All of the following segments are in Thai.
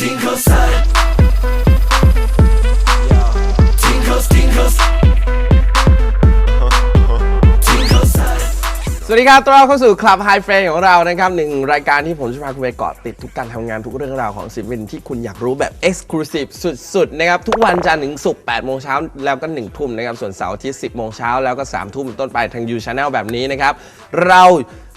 Tinkles hut สวัสดีครับต้อนรับเข้าสู่คลับไฮเฟรนของเรานะครับหนึ่งรายการที่ผมจะพาคุณไปเกาะติดทุกการทำงานทุกเรื่องราวของศิลปินที่คุณอยากรู้แบบ Exclusive สุดๆนะครับทุกวันจันทร์ถึงศุกร์8โมงเช้าแล้วก็1ทุ่มนะครับส่วนเสาร์อาที่10โมงเช้าแล้วก็3ทุ่มต้นไปทาง You Channel แบบนี้นะครับเรา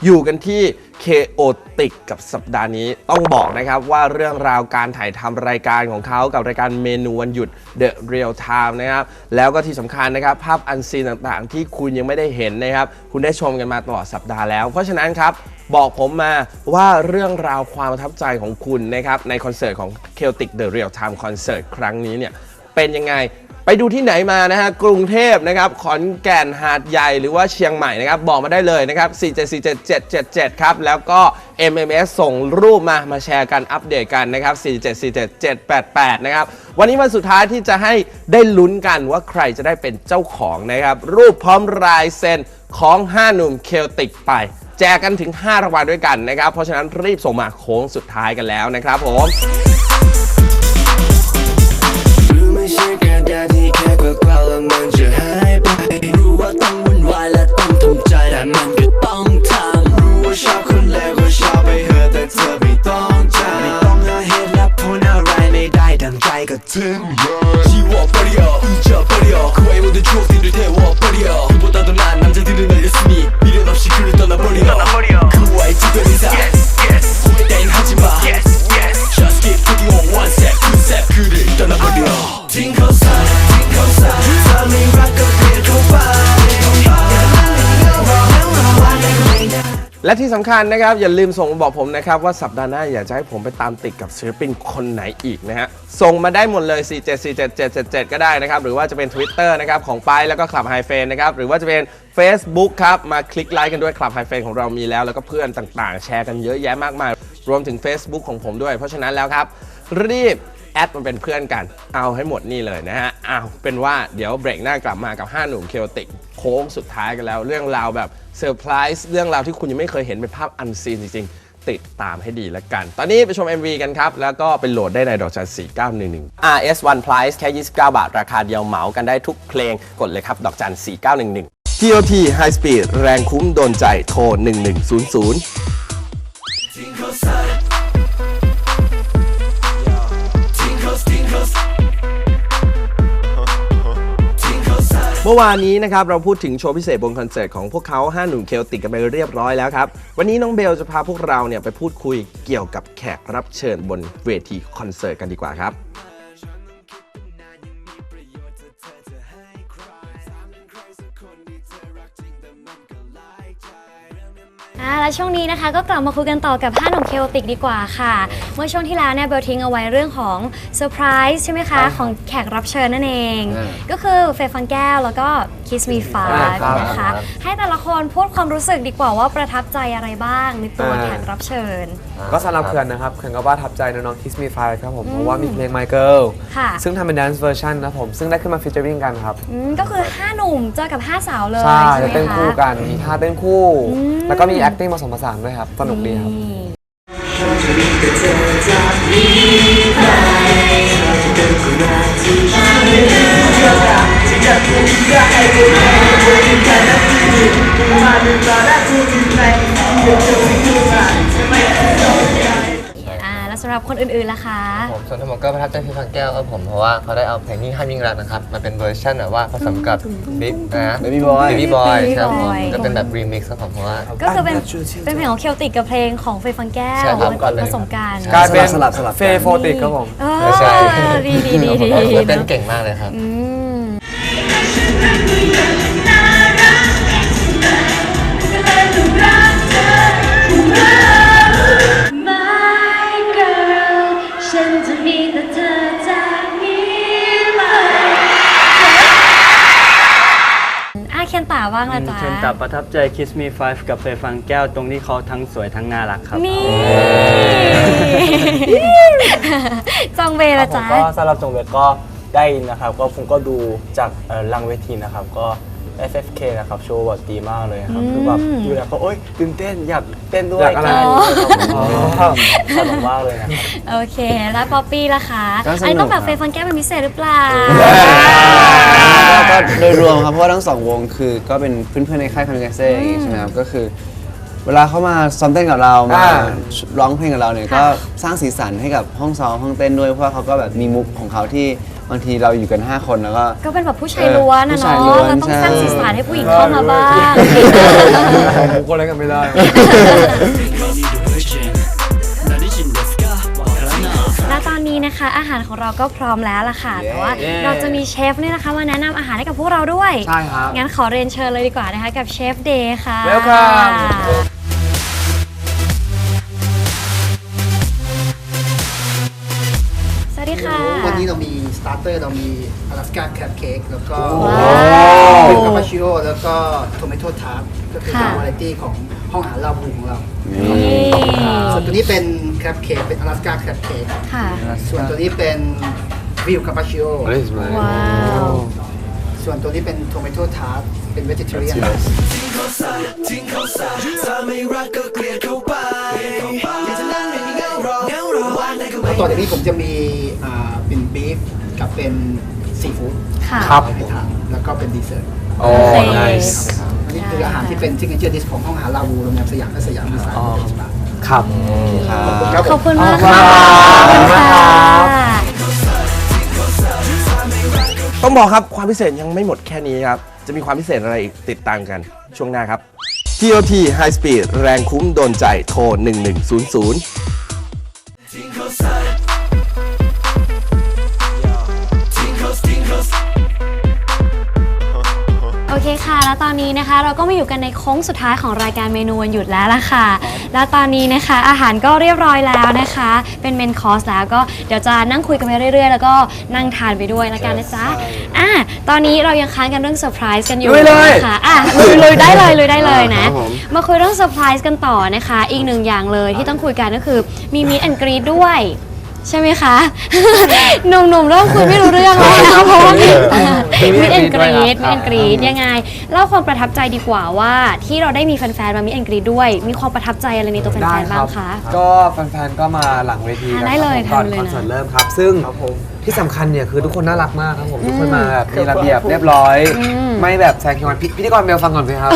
อยู่กันที่ Chaotic กับสัปดาห์นี้ต้องบอกนะครับว่าเรื่องราวการถ่ายทำรายการของเขากับรายการเมนูวันหยุด The Real Time นะครับแล้วก็ที่สำคัญนะครับภาพอันซีนต่างๆ ที่คุณยังไม่ได้เห็นนะครับคุณได้ชมกันมาตลอดสัปดาห์แล้ว เพราะฉะนั้นครับบอกผมมาว่าเรื่องราวความประทับใจของคุณนะครับในคอนเสิร์ตของ Celtic The Real Time Concert ครั้งนี้เนี่ยเป็นยังไง ไปดูที่ไหนมานะฮะกรุงเทพนะครับขอนแก่นหาดใหญ่หรือว่าเชียงใหม่นะครับบอกมาได้เลยนะครับ 4747777 ครับ แล้วก็ MMS ส่งรูปมามาแชร์กันอัปเดตกันนะครับ 4747788 นะครับ วันนี้วันสุดท้ายที่จะให้ได้ลุ้นกันว่าใครจะได้เป็นเจ้าของนะครับ รูปพร้อมลายเซ็นของ 5 หนุ่มเคลติกไป แจกกันถึง 5 รางวัลด้วยกันนะครับ เพราะฉะนั้นรีบส่งมาโค้งสุดท้ายกันแล้วนะครับผม ไม่ใช่แค่ได้ที่แค่กว่ากวๆแล้วมันจะหายไป รู้ว่าต้องวุ่นวายและต้องทำใจแต่มันก็ต้องทำ รู้ว่าชอบคนแล้วก็ชอบไปเหอะแต่เธอไม่ต้องจำไม่ต้องหาเหตุและผลอะไรไม่ได้ดังใจก็ถึงเลย และที่สำคัญนะครับ อย่าลืมส่งมาบอกผมนะครับ ว่าสัปดาห์หน้าอยากจะให้ผมไปตามติดกับศิลปินคนไหนอีกนะฮะ ส่งมาได้หมดเลย 4747777 ก็ได้นะครับ หรือว่าจะเป็น Twitter นะครับ ของไปแล้วก็คลับไฮเฟนนะครับ หรือว่าจะเป็น Facebook ครับ มาคลิกไลค์กันด้วยคลับไฮเฟนของเรามีแล้ว แล้วก็เพื่อนต่างๆ แชร์กันเยอะแยะมากมาย รวมถึง Facebook ของผมด้วย เพราะฉะนั้นแล้วครับรีบ แอดมันเป็นเพื่อนกัน เอาให้หมดนี่เลยนะฮะเอาเป็นว่าเดี๋ยวเบรกหน้ากลับมากับ 5 หนุ่มเคโอติกโค้งสุดท้ายกันแล้ว เรื่องราวแบบเซอร์ไพรส์เรื่องราวที่คุณยังไม่เคยเห็นเป็นภาพอันซีนจริงๆ ติดตามให้ดีแล้วกัน ตอนนี้ไปชม MV กันครับ แล้วก็ไปโหลดได้ในดอกจัน4911 RS One Price แค่ 29 บาท ราคาเดียวเหมากันได้ทุกเพลงกดเลยครับดอกจัน4911 TOT High Speed แรงคุ้มโดนใจโทร1100 เมื่อวานนี้นะครับเราพูดถึงโชว์พิเศษบนคอนเสิร์ตของพวกเขา5หนุ่มเคลติกกันไปเรียบร้อยแล้วครับ วันนี้น้องเบลจะพาพวกเราเนี่ยไปพูดคุยเกี่ยวกับแขกรับเชิญบนเวทีคอนเสิร์ตกันดีกว่าครับ แล้วช่วงนี้นะคะ ก็กลับมาคุยกันต่อกับ5หนุ่มเคโอติกดีกว่าค่ะ เมื่อช่วงที่แล้วเนี่ยเบลทิ้งเอาไว้เรื่องของเซอร์ไพรส์ใช่ไหมคะ ของแขกรับเชิญนั่นเอง ก็คือเฟย์ฟังแก้วแล้วก็ Kiss Me Five นะคะ ให้แต่ละคนพูดความรู้สึกดีกว่าว่าประทับใจอะไรบ้างในตัวแขกรับเชิญ ก็สำหรับเขื่อนนะครับเขื่อนก็ว่าทับใจน้องๆ Kiss Me Five ครับผมเพราะว่ามีเพลง My Girl ค่ะ ซึ่งทำเป็น dance version นะครับผม ซึ่งได้ขึ้นมาฟีเจอริ่งกันครับอืมก็คือ 5 หนุ่มเจอกับ 5 สาวเลยใช่ใช่จะไหมเต้นคะคู่กัน มีท่าเต้นคู่อืมแล้วก็มี acting ผสมผสานด้วยครับ สนุกดีครับ นี่อ่า คนอื่นๆล่ะคะ ผมส่วนทั้งหมดก็ประทับใจพี่ฟังแก้วครับผมเพราะว่าเขาได้เอาเพลงที่ห้ามยิงรักนะครับมาเป็นเวอร์ชันแบบว่าผสมกับบิ๊กนะ Baby Boy Baby Boy Baby ครับผม Boy จะเป็นแบบรีมิกซ์ครับผมเพราะว่า ก็คือเป็นเป็นเพลงของเคลติกกับเพลงของเฟย์ฟังแก้วใช่ครับมันผสมกันกลายเป็นสลับสลับกัน เฟย์โฟติกครับผม เออไม่ใช่ ดีดีดีดีเขาเต้นเนอะเก่งมากเลยครับ อืม My แต่เธอจากนี้ไปอะเคนตาบ้างละจ๊ะเชิญตับประทับใจ Kiss Me Five กับเฟย์ฟังแก้วตรงที่เขาทั้งสวยทั้งน่ารักครับ นี่จองเวครัละบผมจ๊ะก็สำหรับจงเวกก็ได้นะครับ ก็ผมก็ดูจากเอ่อหลังเวทีนะครับก็ FFK นะครับโชว์แบบดีมากเลยครับอืมคือแบบดูแล้วก็โอ๊ยตื่นเต้นอยากเต้นด้วยอยากอะไรกันครับสนุกมากเลยนะครับ โอเค แล้วป๊อปปี้ล่ะคะก็สนุก อันนี้ต้องแบบครับเฟย์ฟังแก้วเป็นพิเศษหรือเปล่าก็ก็โดยรวมครับเพราะว่าทั้งสองวงคือก็เป็นเพื่อนๆในค่ายคามิกาเซ่อย่างงี้ใช่ไหมครับก็คือ เวลาเขามาซ้อมเต้นกับเรามาอ่า ร้องเพลงกับเราเนี่ยก็สร้างสีสันให้กับห้องซ้อมห้องเต้นด้วยเพราะว่าเขาก็แบบมีมุกของเขาที่ บางทีเราอยู่กัน 5 คนแล้วก็ ก็เป็นแบบผู้ชายล้วนนะผู้ชายเนาะล้วนเราต้องสร้างใช่สีสันให้ผู้หญิงเข้ามาบ้าง ผมก็เล่นกันไม่ได้ และตอนนี้นะคะ อาหารของเราก็พร้อมแล้วล่ะค่ะ แต่ว่าเราจะมีเชฟเนี่ยนะคะมาแนะนำอาหารให้กับพวกเราด้วย ใช่ครับงั้นขอเรียนเชิญเลยดีกว่านะคะกับเชฟเดย์ค่ะ Welcome ค่ะ วันนี้เรามีสตาร์เตอร์เรามีอลาสก้าแคปเค้กแล้วก็ว้าวคาปาชิโอแล้วก็โทเมโตทาร์ตก็คือค่ะ วาไรตี้ของห้องอาหารลาบูของเรานี่ส่วนตัวนี้เป็นแคปเค้กเป็นอลาสก้าแคปเค้กค่ะ ส่วนตัวนี้เป็นวิวคาปาชิโอว้าว ส่วนตัวนี้เป็นโทเมโตทาร์ตเป็นเวจิเทเรียน ทิ้งเขาซะถ้าไม่รักก็เกลียดเขาไปอยากจะนั่งไม่มีเงา แล้วต่อจากนี้ผมจะมีอ่าเป็นบีฟกับเป็นซีฟู้ดค่ะ ครับ ให้ทานแล้วก็เป็นดีเซอร์ทโอ้ โอเค nice อันนี้คืออาหารที่เป็นซิกเนเจอร์ดิสของห้องอาหารลาบูโรงแรมสยามและสยามดีไซน์ครับ ครับขอบคุณมากขอบค่ะคุณครับขอบคุณค่ะ ต้องบอกครับความพิเศษยังไม่หมดแค่นี้ครับ จะมีความพิเศษอะไรอีกติดตามกันช่วงหน้าครับ TOT High Speed แรงคุ้มโดนใจโทร 1100 คค่ะ แล้วตอนนี้นะคะ เราก็มาอยู่กันในโค้งสุดท้ายของรายการเมนูวันหยุดแล้วล่ะค่ะ แล้วตอนนี้นะคะ อาหารก็เรียบร้อยแล้วนะคะ เป็นเมนคอร์สแล้วก็เดี๋ยวจะนั่งคุยกันไปเรื่อยๆ แล้วก็นั่งทานไปด้วยแล้วกันนะจ๊ะอะตอนนี้เรายังค้างกันเรื่องเซอร์ไพรส์กันอยู่ลุยเลยนะคะอะลุยลุยได้เลยลุยได้เลยนะ ครับผม มาคุยเรื่องเซอร์ไพรส์กันต่อนะคะ อีกหนึ่งอย่างเลยที่ต้องคุยกันก็คือมีมีแอนกรีดด้วย ใช่ไหมคะ หนุ่มๆเริ่มคุยไม่รู้เรื่องแล้วนะเพราะว่ามีมีแอนกรีดมีแอนกรีดยังไงเล่าความประทับใจดีกว่าว่าที่เราได้มีแฟนๆมามีแอนกรีดด้วย มีความประทับใจอะไรในตัวแฟได้นๆคบ้ารังคะ ก็แฟนๆก็มาหลังเวทีอ่ากันได้เลยครับผมตอนทำเลยคนะอนเสิร์ตเริ่มครับ ซึ่งที่สำคัญเนี่ยคือทุกคนน่ารักมากครับผมทุกคนมาแบบมีระเบียบเรียบร้อย ไม่แบบแซงคิววันพิธีกรเบลฟังก่อนสิครับ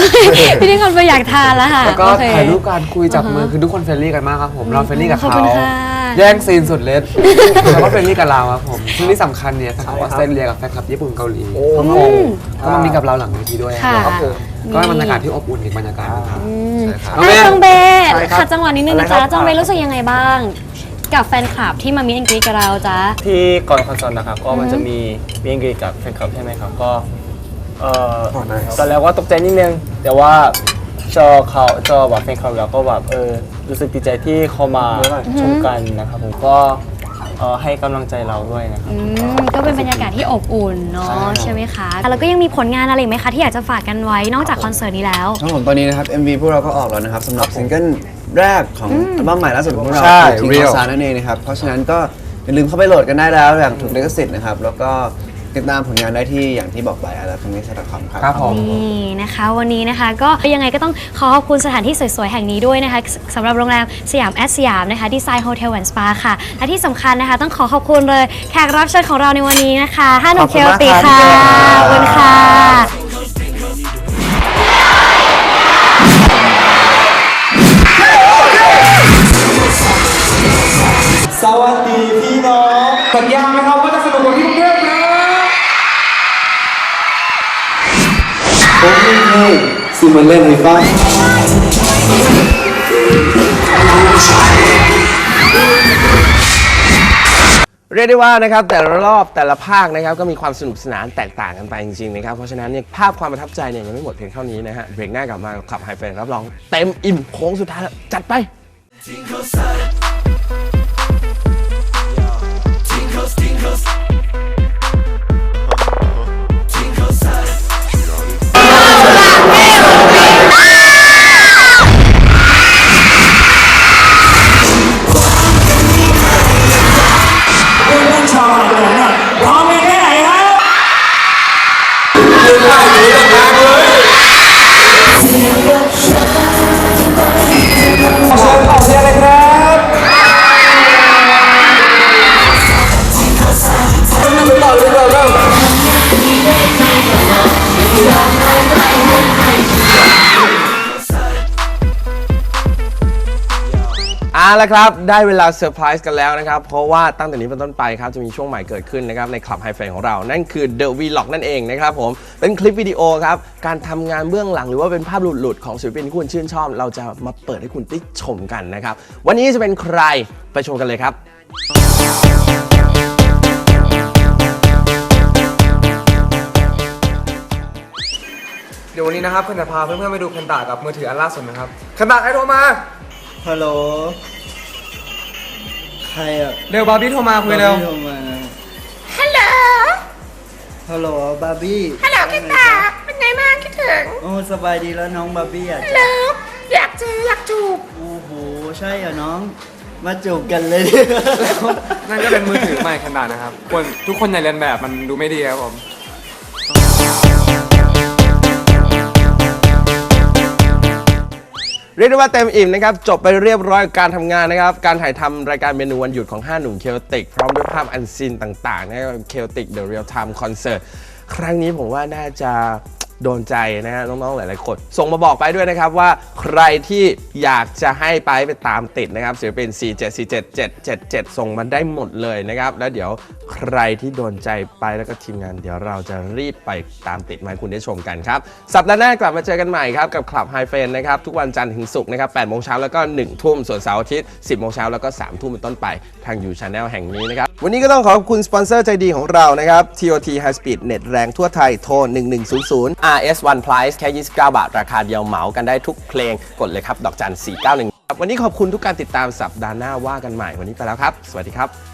พี่นิคอนไปอยากทานแล้วค่ะแล้วก็โอเคถ่ายรูปการคุยจับมือคือทุกคนเฟรนลี่กันมากครับผมเราเฟรนลี่กับขอบเขาคุณค่ะ แย่งซีนสุดฤทธิ์แล้วก็เฟรนลี่กับเราครับผมซึ่งที่สำคัญเนี่ยแฟนคลับออสเตรเลียกับแฟนคลับญี่ปุ่นเกาหลีฮ่องกงก็มามีกับเราหลังเวทีด้วยค่ะครับผมก็เป็นบรรยากาศที่อบอุ่นอีกบรรยากาศหนึงครับอืมน้องเบอะย์จองเบย์ใช่ครับขัดจังหวะนิดนึงนะอะไรครัจ๊ะบจองเบย์รู้สึกยังไงบ้าง กับแฟนคลับที่มามีแอนกรีดกับเราจ๊ะ ที่ก่อนคอนเสิร์ตนะครับก็มันจะมีมีอังกฤษกับแฟนคลับใช่ไหมครับก็เอ่อตอนแรกว่าตกใจนิดนึง แต่ว่าเจอเขาเจอแบบแฟนคลับแล้วก็แบบเออ รู้สึกดีใจที่เขามาชมกันนะครับผมก็เอ่อให้กำลังใจเราด้วยนะครับ อืมก็เป็นบรรยากาศที่อบอุ่นเนาะใช่ไหมคะแล้วก็ยังมีผลงานอะไรอีกไหมคะที่อยากจะฝากกันไว้นอกจากคอนเสิร์ตนี้แล้ว ครับผมตอนนี้นะครับ MV พวกเราก็ออกแล้วนะครับสำหรับซิงเกิลแรกของอัลบั้มใหม่ล่าสุดของพวกเราใช่ทีม Real ซานั่นเองนะครับ เพราะฉะนั้นก็อย่าลืมเข้าไปโหลดกันได้แล้วอย่างถูกลิขสิทธิ์นะครับ แล้วก็ ติดตามผลงานได้ที่อย่างที่บอกไปอะไรคอมเมนต์คอมครับ ครับผม นี่นะคะวันนี้นะคะก็ยังไงก็ต้องขอขอบคุณสถานที่สวยๆ แห่งนี้ด้วยนะคะสำหรับโรงแรมสยามแอดสยามนะคะดีไซน์โฮเทลแอนด์สปาค่ะ และที่สำคัญนะคะ ต้องขอขอบคุณเลยแขกรับเชิญของเราในวันนี้นะคะท่านหนุ่มขเคอบลคุณมากติครัค่ะบขอบคุณค่ะ สวัสดีพี่น้องสัญญาไหมครับว่า มาเล่นเลยป่ะเรียกได้ว่านะครับแต่ละรอบแต่ละภาคนะครับก็มีความสนุกสนานแตกต่างกันไปจริงๆนะครับเพราะฉะนั้นเนี่ยภาพความประทับใจเนี่ยยังไม่หมดเพียงเท่านี้นะฮะเบรกหน้ากลับมาขับไฮเฟรรับรองเต็มอิ่มโค้งสุดท้ายแล้วจัดไป É Brasil. Né? เละครับ ได้เวลาเซอร์ไพรส์กันแล้วนะครับ เพราะว่าตั้งแต่นี้เป็นต้นไปครับ จะมีช่วงใหม่เกิดขึ้นนะครับ ในคลับไฮเฟนของเรา นั่นคือ The Vlog นั่นเองนะครับผม เป็นคลิปวิดีโอครับ การทำงานเบื้องหลังหรือว่าเป็นภาพหลุดๆ ของศิลปินที่คุณชื่นชอบ เราจะมาเปิดให้คุณได้ชมกันนะครับ วันนี้จะเป็นใครไปชมกันเลยครับ เดี๋ยววันนี้นะครับเพื่อนจะพาเพื่อนๆไปดูคันตากับมือถืออันล่าสุดนะครับคันตาใครโทรมา ฮัลโหล ใครอะเร็วบาร์บี้โทรมาคุยเร็ว บาร์บี้โทรมาฮัลโหล ฮัลโหลบาร์บี้ฮัลโหลคิดตาเป็นไงบ้างคิดถึง โอ้สบายดีแล้วน้องบาร์บี้อะฮัลโหลอยากเจออยากจูบ โอ้โห ใช่เหรอน้อง มาจูบกันเลยนั่นก็เป็นมือถือใหม่คันตานะครับควรทุกคนอย่าเรียนแบบมันดูไม่ดีครับผม เรียกได้ว่าเต็มอิ่มนะครับ จบไปเรียบร้อยการทำงานนะครับ การถ่ายทำรายการเมนูวันหยุดของ 5 หนุ่มเคลติก พร้อมด้วยภาพอันซีนต่างๆนะครับเคลติก The Real Time Concert ครั้งนี้ผมว่าน่าจะ โดนใจนะฮะน้องๆหลายๆคน ส่งมาบอกไปด้วยนะครับว่าใครที่อยากจะให้ไปไปตามติดนะครับศิลปิน 4 7 4 7 7 7 7 ส่งมาได้หมดเลยนะครับแล้วเดี๋ยวใครที่โดนใจไปแล้วก็ทีมงาน เดี๋ยวเราจะรีบไปตามติดมาให้คุณได้ชมกันครับสัปดาห์หน้ากลับมาเจอกันใหม่ครับกับคลับไฮเฟนนะครับทุกวันจันทร์ถึงศุกร์นะครับ8โมงเช้าแล้วก็ 1 ทุ่มส่วนเสาร์อาทิตย์ 10โมงเช้าแล้วก็ 3 ทุ่มเป็นต้นไปทางยูชาแนลแห่งนี้นะครับวันนี้ก็ต้องขอบคุณสปอนเซอร์ใจดีของเรานะครับ TOT High Speed เน็ตแรงทั่วไทยโทร1100 RS One Price แค่ 29 บาท ราคาเดียวเหมากันได้ทุกเพลงกดเลยครับ ดอกจัน491ครับวันนี้ขอบคุณทุกการติดตามสัปดาห์หน้าว่ากันใหม่วันนี้ไปแล้วครับ สวัสดีครับ